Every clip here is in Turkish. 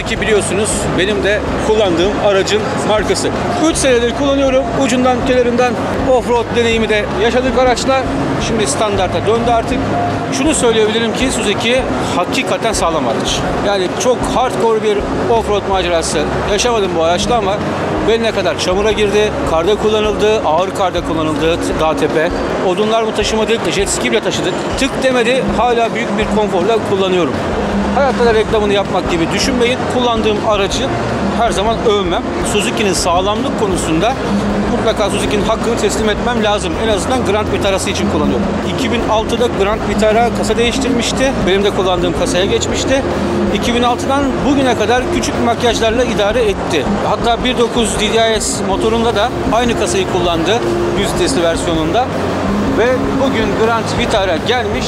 Suzuki biliyorsunuz benim de kullandığım aracın markası. 3 senedir kullanıyorum. Ucundan kenarından off-road deneyimi de yaşadık araçla. Şimdi standarta döndü artık. Şunu söyleyebilirim ki Suzuki hakikaten sağlam araç. Yani çok hardcore bir off-road macerası yaşamadım bu araçla ama beline kadar çamura girdi, karda kullanıldı, ağır karda kullanıldı, dağ tepe. Odunlar mı taşımadık, jet ski bile taşıdık. Tık demedi, hala büyük bir konforla kullanıyorum. Hayatta da reklamını yapmak gibi düşünmeyin. Kullandığım aracı her zaman övmem. Suzuki'nin sağlamlık konusunda mutlaka Suzuki'nin hakkını teslim etmem lazım. En azından Grand Vitara'sı için kullanıyorum. 2006'da Grand Vitara kasa değiştirmişti. Benim de kullandığım kasaya geçmişti. 2006'dan bugüne kadar küçük makyajlarla idare etti. Hatta 1.9 DDIS motorunda da aynı kasayı kullandı. 100 vitesli versiyonunda. Ve bugün Grand Vitara gelmiş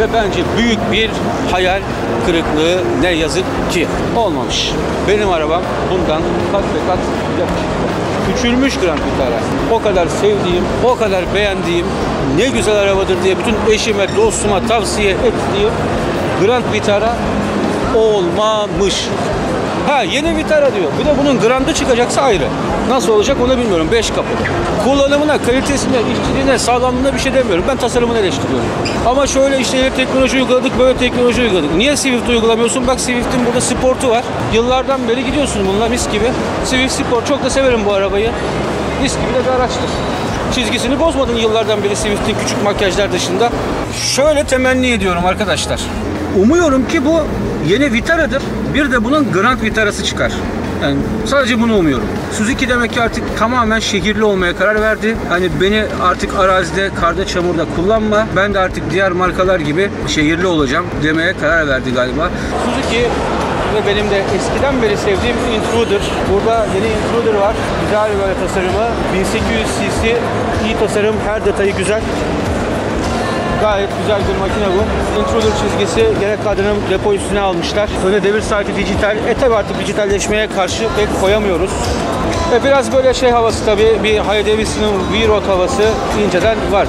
ve bence büyük bir hayal kırıklığı ne yazık ki olmamış. Benim arabam bundan kat ve kat yakışıklı. Küçülmüş Grand Vitara. O kadar sevdiğim, o kadar beğendiğim, ne güzel arabadır diye bütün eşime, dostuma tavsiye ettiğim Grand Vitara olmamış. Ha yeni Vitara diyor. Bir de bunun Grand'ı çıkacaksa ayrı. Nasıl olacak onu bilmiyorum. 5 kapı. Kullanımına, kalitesine, işçiliğine, sağlamlığına bir şey demiyorum. Ben tasarımını eleştiriyorum. Ama şöyle işte teknoloji uyguladık, böyle teknoloji uyguladık. Niye Swift uygulamıyorsun? Bak Swift'in burada sportu var. Yıllardan beri gidiyorsun bununla mis gibi. Swift Sport çok da severim bu arabayı. Mis gibi de bir araçtır. Çizgisini bozmadın yıllardan beri Swift'in küçük makyajlar dışında. Şöyle temenni ediyorum arkadaşlar. Umuyorum ki bu yeni Vitara'dır. Bir de bunun Grand Vitara'sı çıkar. Yani sadece bunu umuyorum. Suzuki demek ki artık tamamen şehirli olmaya karar verdi. Hani beni artık arazide, karda, çamurda kullanma. Ben de artık diğer markalar gibi şehirli olacağım demeye karar verdi galiba. Suzuki ve benim de eskiden beri sevdiğim Intruder. Burada yeni Intruder var. Güzel böyle tasarımı. 1800 cc iyi tasarım. Her detayı güzel. Gayet güzel bir makine bu. Intruder çizgisi gerek kadranın depo üstüne almışlar. Öne devir saati dijital. E tabi artık dijitalleşmeye karşı pek koyamıyoruz. E biraz böyle şey havası tabi bir Harley Davidson'ın V-Road havası inceden var.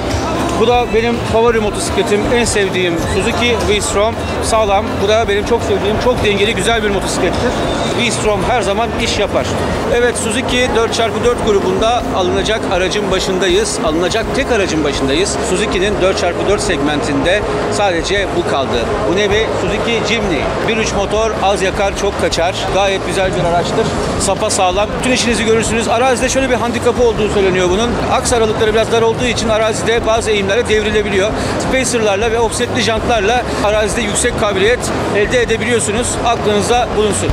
Bu da benim favori motosikletim, en sevdiğim Suzuki V-Strom. Sağlam. Bu da benim çok sevdiğim, çok dengeli, güzel bir motosiklettir. V-Strom her zaman iş yapar. Evet Suzuki 4x4 grubunda alınacak aracın başındayız. Alınacak tek aracın başındayız. Suzuki'nin 4x4 segmentinde sadece bu kaldı. Bu ne be? Suzuki Jimny. 1.3 motor az yakar çok kaçar. Gayet güzel bir araçtır. Sapa sağlam. Bütün işinizi görürsünüz. Arazide şöyle bir handikapı olduğu söyleniyor bunun. Aks aralıkları biraz dar olduğu için arazide bazı eğimlere devrilebiliyor. Spacerlarla ve offsetli jantlarla arazide yüksek kabiliyet elde edebiliyorsunuz. Aklınızda bulunsun.